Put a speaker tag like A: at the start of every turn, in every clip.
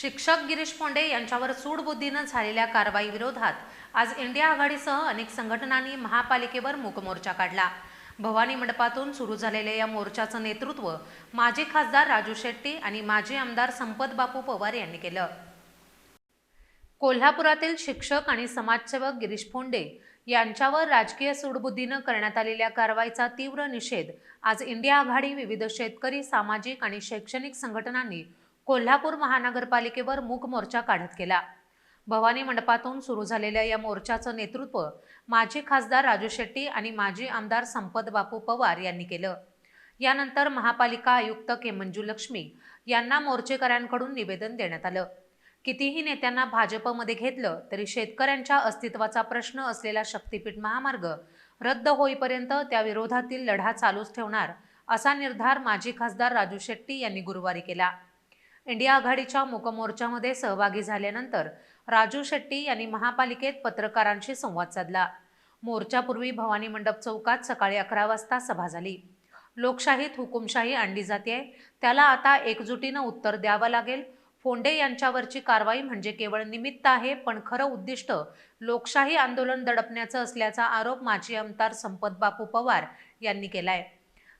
A: शिक्षक गिरीश पोंडे यांच्यावर सूडबुद्धीनं झालेल्या कारवाई विरोधात आज इंडिया आघाडीसह अनेक संघटनांनी महापालिकेवर मूकमोर्चा काढला. भवानी मंडपातून सुरू झालेल्या या मोर्चाचं नेतृत्व माजी खासदार राजू शेट्टी आणि माजी आमदार संपत बापू पवार यांनी केलं. कोल्हापुरातील शिक्षक आणि समाजसेवक गिरीश फोंडे यांच्यावर राजकीय सूडबुद्धीनं करण्यात आलेल्या कारवाईचा तीव्र निषेध आज इंडिया आघाडी विविध शेतकरी सामाजिक आणि शैक्षणिक संघटनांनी कोल्हापूर महानगरपालिकेवर मूक मोर्चा काढत केला भवानी मंडपातून सुरू झालेल्या या मोर्चाचं नेतृत्व माजी खासदार राजू शेट्टी आणि माजी आमदार संपत बापू पवार यांनी केलं. यानंतर महापालिका आयुक्त के मंजू लक्ष्मी यांना मोर्चेकऱ्यांकडून निवेदन देण्यात आलं. कितीही नेत्यांना भाजपमध्ये घेतलं तरी शेतकऱ्यांच्या अस्तित्वाचा प्रश्न असलेला शक्तीपीठ महामार्ग रद्द होईपर्यंत त्या विरोधातील लढा चालूच ठेवणार असा निर्धार माजी खासदार राजू शेट्टी यांनी गुरुवारी केला. इंडिया आघाडीच्या मूकमोर्चामध्ये सहभागी झाल्यानंतर राजू शेट्टी यांनी महापालिकेत पत्रकारांशी संवाद साधला. मोर्चापूर्वी भवानी मंडप चौकात सकाळी अकरा वाजता सभा झाली. लोकशाहीत हुकुमशाही आणली जाते. त्याला आता एकजुटीनं उत्तर द्यावं लागेल. फोंडे यांच्यावरची कारवाई म्हणजे केवळ निमित्त आहे पण खरं उद्दिष्ट लोकशाही आंदोलन दडपण्याचं असल्याचा आरोप माजी आमदार संपत बापू पवार यांनी केलाय.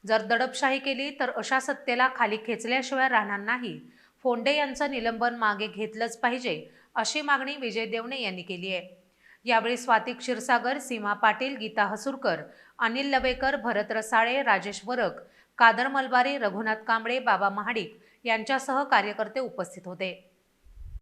A: जर दडपशाही केली तर अशा सत्तेला खाली खेचल्याशिवाय राहणार नाही. फोंडे यांचं निलंबन मागे घेतलंच पाहिजे अशी मागणी विजय देवणे यांनी केली आहे. यावेळी स्वाती क्षीरसागर सीमा पाटील गीता हसूरकर अनिल लवेकर भरत रसाळे राजेश वरक कादर मलबारी रघुनाथ कांबळे बाबा महाडिक यांच्यासह कार्यकर्ते उपस्थित होते.